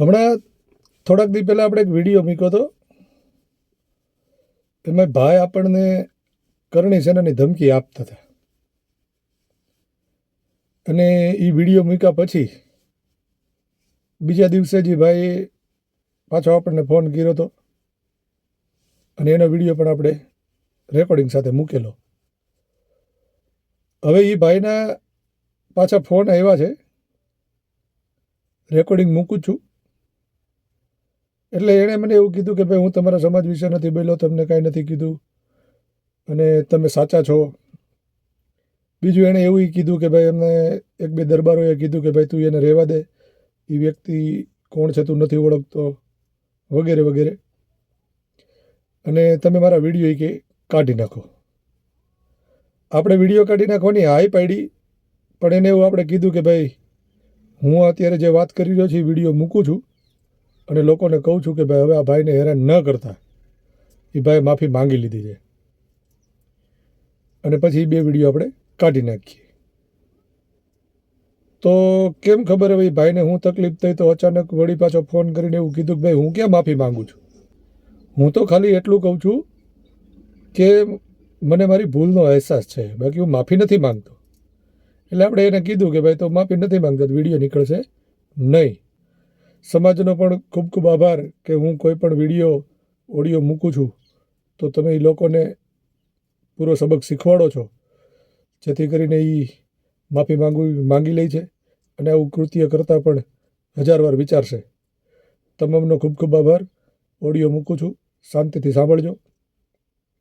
હમણાં થોડાક દી પહેલાં આપણે એક વીડિયો મૂક્યો હતો. એમાં ભાઈ આપણને કરણી સેનાની ધમકી આપતા હતા. અને એ વીડિયો મૂક્યા પછી બીજા દિવસે જ ભાઈ પાછો આપણને ફોન કર્યો હતો. અને એનો વીડિયો પણ આપણે રેકોર્ડિંગ સાથે મૂકેલો. હવે એ ભાઈના પાછા ફોન આવ્યા છે. રેકોર્ડિંગ મૂકું છું. એટલે એણે મને એવું કીધું કે ભાઈ હું તમારા સમાજ વિશે નથી બોલ્યો, તમને કાંઈ નથી કીધું. અને તમે સાચા છો. બીજું એણે એવું કીધું કે ભાઈ એમને એક બે દરબારોએ કીધું કે ભાઈ તું એને રહેવા દે. એ વ્યક્તિ કોણ છે તું નથી ઓળખતો. વગેરે વગેરે. અને તમે મારા વીડિયો કે કાઢી નાખો. આપણે વીડિયો કાઢી નાખવાની હાઈ પાડી, પણ એને એવું આપણે કીધું કે ભાઈ હું અત્યારે જે વાત કરી રહ્યો છું એ વીડિયો મૂકું છું. અને લોકોને કહું છું કે ભાઈ, હવે આ ભાઈને હેરાન ન કરતા. એ ભાઈ માફી માંગી લીધી છે. અને પછી બે વીડિયો આપણે કાઢી નાખીએ. તો કેમ ખબર હવે ભાઈને હું તકલીફ થઈ તો અચાનક વળી પાછો ફોન કરીને એવું કીધું કે ભાઈ, હું ક્યાં માફી માગું છું? હું તો ખાલી એટલું કહું છું કે મને મારી ભૂલનો અહેસાસ છે. બાકી હું માફી નથી માંગતો. એટલે આપણે એને કીધું કે ભાઈ, તો માફી નથી માંગતા વીડિયો નીકળશે નહીં. સમાજનો પણ ખૂબ ખૂબ આભાર કે હું કોઈ પણ વીડિયો ઓડિયો મૂકું છું. તો તમે એ લોકોને પૂરો સબક શીખવાડો છો. જેથી કરીને એ માફી માંગવી માંગી લે છે અને આવું કૃત્ય કરતાં પણ હજાર વાર વિચારશે. તમામનો ખૂબ ખૂબ આભાર. ઓડિયો મૂકું છું. શાંતિથી સાંભળજો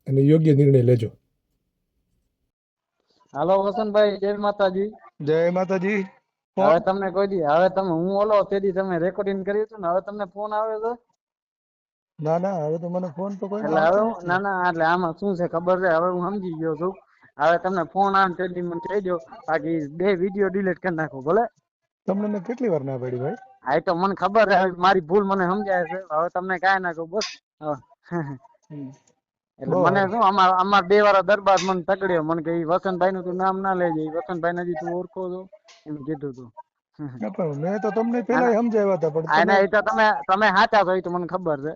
અને યોગ્ય નિર્ણય લેજો. હાલો વસંતભાઈ જય માતાજી. જય માતાજી. હવે તમને કોઈ દી હવે તમે હું ઓલો તે દી તમે રેકોર્ડિંગ કર્યું હતું ને હવે તમને ફોન આવે છે? ના ના હવે તો મને ફોન તો કોઈ એટલે હવે ના ના એટલે આમાં શું છે ખબર છે? હવે હું સમજી ગયો છું. હવે તમને ફોન આવે ને મને કહી દો. બાકી બે વીડિયો ડિલીટ કરી નાખો ભલે? તમને મેં કેટલી વાર ના પાડી ભાઈ? હા તો મને ખબર છે. મારી ભૂલ મને સમજાય છે. હવે તમને કાંઈ ના કહું બસ. હવે એટલે મને શું અમાર અમાર બે વાળા દરબાર મને તકડ્યો મને કે ઈ વસંતભાઈ નું તું નામ ના લેજે. ઈ વસંતભાઈ હજી તું ઓળખો છો. એમ કીધું તું. ના મેં તો તમને પેલા સમજાવ્યા હતા પણ એ તો તમે તમે સાચા છો એ તો મને ખબર છે.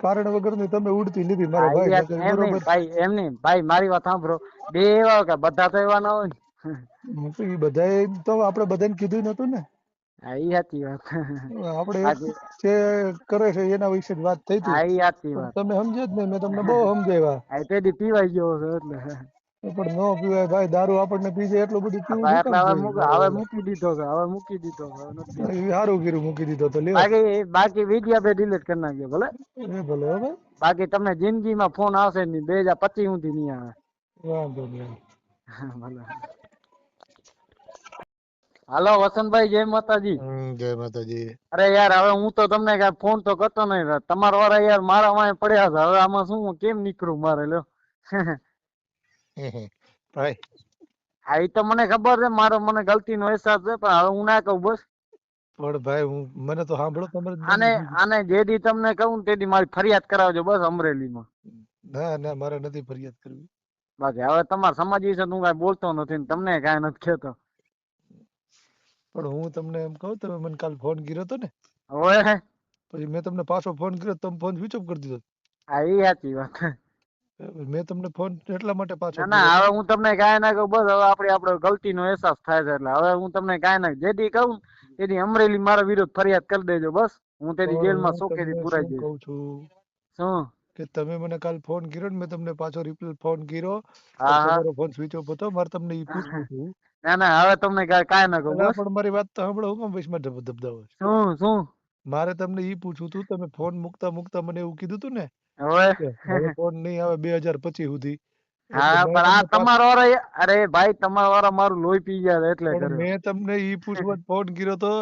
કારણ વગરની તમે ઉડતી લીધી મારા ભાઈ એમ નહીં ભાઈ એમ નહીં. ભાઈ મારી વાત સાંભળો. બે એવા કે બધા તો એવા ના હોય બધા તો આપણે બધાને કીધું નતું ને. હા એ સાચી વાત. આપણે જે કરે છે એના વિશે વાત થઈ હતી. હા ઈ સાચી વાત. તમે સમજ્યા જ નહીં મેં તમને બહુ સમજાવ્યા. હા તે દી પીવાઈ ગયો છે એટલે. પણ નો પીવાય ભાઈ દારૂ આપણને પીજે એટલું બધું પીવું એટલે હવે હવે મૂકી દીધો છે હવે મૂકી દીધો છે સારું કર્યું મૂકી દીધો તો બાકી બાકી વિડિયા બે ડિલીટ કરી નાખજો ભલે? એ ભલે બાકી તમને જિંદગીમાં ફોન આવશે નહીં બે હજાર પચીસ સુધી નહીં આવે. વાંધો નહીં. ભલે. હાલો વસંતભાઈ જય માતાજી. જય માતાજી. અરે યાર હવે હું તો તમને કઈ ફોન તો કરતો નહીં તમારા વાળા યાર મારા વાંહે પડ્યા છે. હવે આમાં શું કેમ નીકળું મારે લ્યો? ભાઈ. હા એ તો મને ખબર છે મારો મને ગલતીનો અહેસાસ છે પણ હવે હું ના કહું બસ. પણ ભાઈ હું મને તો સાંભળો તમારે આને આને જે દી તમને કહું તે દી મારી ફરિયાદ કરાવજો બસ અમરેલીમાં. ના ના મારે નથી ફરિયાદ કરવી. બાકી હવે તમારે સમાજ વિશે હું કઈ બોલતો નથી તમને કાઈ નથી કહેતો. પણ હું તમને એમ કહું તમે મને કાલ ફોન કર્યો હતો ને. હવે પછી મેં તમને પાછો ફોન કર્યો તમે ફોન સ્વિચ ઓફ કરી દીધો. આવી સાચી વાત મેં તમને ફોન એટલા માટે પાછો ના ના હવે હું તમને કાંઈ ના કહું બસ હવે આપણે આપણો ગલતીનો અહેસાસ થાય છે એટલે. હવે હું તમને કાંઈ ના જે દી કહું તે દી અમરેલી મારા વિરુદ્ધ ફરિયાદ કરી દેજો બસ. હું તેની જેલમાં તમને પુરાઈ દઉં કહું છું? શું? કે તમે મને કાલ ફોન કર્યો ને મેં તમને પાછો રિપ્લે ફોન કર્યો હા હા. તમારો ફોન સ્વિચ ઓફ હતો મારે તમને ઈ પૂછવું હતું. ના ના હવે તમને કાંઈ કાંઈ ન કહું અલા, પણ મારી વાત તો સાંભળો હું કેમ વચમાં ધબ ધબધાવો છો? શું શું? મારે તમને ઈ પૂછવું હતું તમે ફોન મુકતા મુકતા મને એવું કીધું હતું ને હવે? કે હવે ફોન નહીં આવે બે હજાર પચીસ સુધી. એટલે હા મેં પણ આ તમને પાછો- તમારો વાળો અરે ભાઈ તમારો વાળા મારું લોહી પી ગયા છે એટલે પણ કર્યો. મેં તમને ઈ પૂછવા જ ફોન કર્યો તો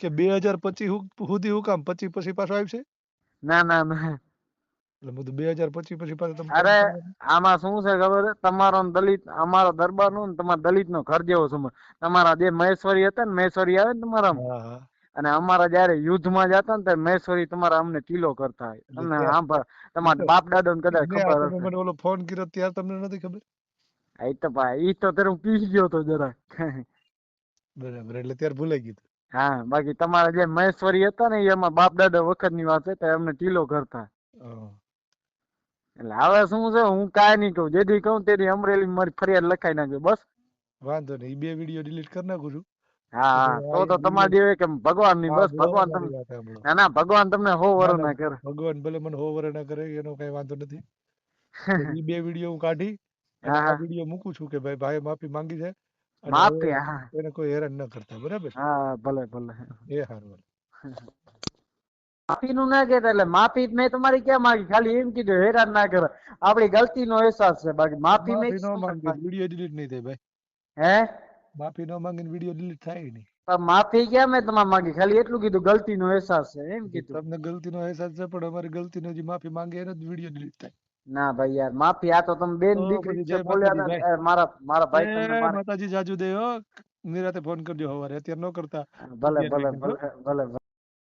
કે બે હજાર પચીસ સુધી હું કામ પચીસ પછી પાછો આવશે? ના ના ના. એટલે મેં બે હજાર પચીસ પછી પાછો અરે આમાં શું છે ખબર? તમારો દલિત અમારો દરબાર નો તમારા દલિત નો ઘર જેવો સમજ તમારા જે મહેશ્વરી હતા ને મહેશ્વરી આવે ને તમારા હા હા. અને અમારા જયારે યુદ્ધમાં જતા ને ત્યારે મહેશ્વરી તમારા અમને કિલો કરતા તમને સાંભળ તમારા બાપ દાદા ને કદાચ ખબર મને ઓલો ફોન કર્યો ત્યારે તમને નથી ખબર? હા, તો ભાઈ ઈ તો ત્યારે હું પી ગયો તો જરા બરાબર એટલે ત્યારે ભૂલાઈ ગયું હા બાકી તમારા જે મહેશ્વરી હતા ને એ એમાં બાપ દાદા વખતની વાત છે તો એમને ટીલો કરતા. એટલે હવે શું છે હું કાંઈ નહીં કહું. જેથી કહું તેની અમરેલી મારી ફરિયાદ લખાઈ નાખજો બસ. વાંધો નહીં બે વીડિયો ડિલીટ કરી નાખું છું. હા તો તો તમારે જેવી કે ભગવાનની બસ ભગવાન તમને ના ના ભગવાન તમને હો વર. ના કરે. ભગવાન ભલે મને હો વર ના કરે એનો કઈ વાંધો નથી. એ બે વીડિયો હું કાઢી આ વીડિયો મૂકું છું કે ભાઈ ભાઈ માફી માંગી છે માફી હા. એને કોઈ હેરાન ન કરતા બરાબર? હા ભલે ભલે. એ હારું. માફી નું ના કહેતા એટલે માફી મેં તમારી ક્યાં માંગી ખાલી એમ કીધું હેરાન ના કરો. આપણી ગલતી નો અહેસાસ છે. બાકી માફી મેં? વીડિયો ડિલીટ નહીં થાય ભાઈ. હે? માફી નો માંગીને વીડિયો ડિલીટ થાય નહીં. માફી ક્યાં મેં તમારે માંગી? ખાલી એટલું કીધું ગલતી નો અહેસાસ છે. એમ કીધું. તમને ગલતીનો અહેસાસ છે પણ અમારી ગલતીનો જે માફી માંગે એનો જ વીડિયો ડિલીટ થાય. ના ભાઈ યાર માફી આ તો તમે બેન દીકરી છે બોલ્યા મારા મારા ભાઈ તમને માતાજી જાજુ દે હો. નિરાતે ફોન કરજો હવારે અત્યારે ન કરતા. ભલે. ભલે ભલે ભલે.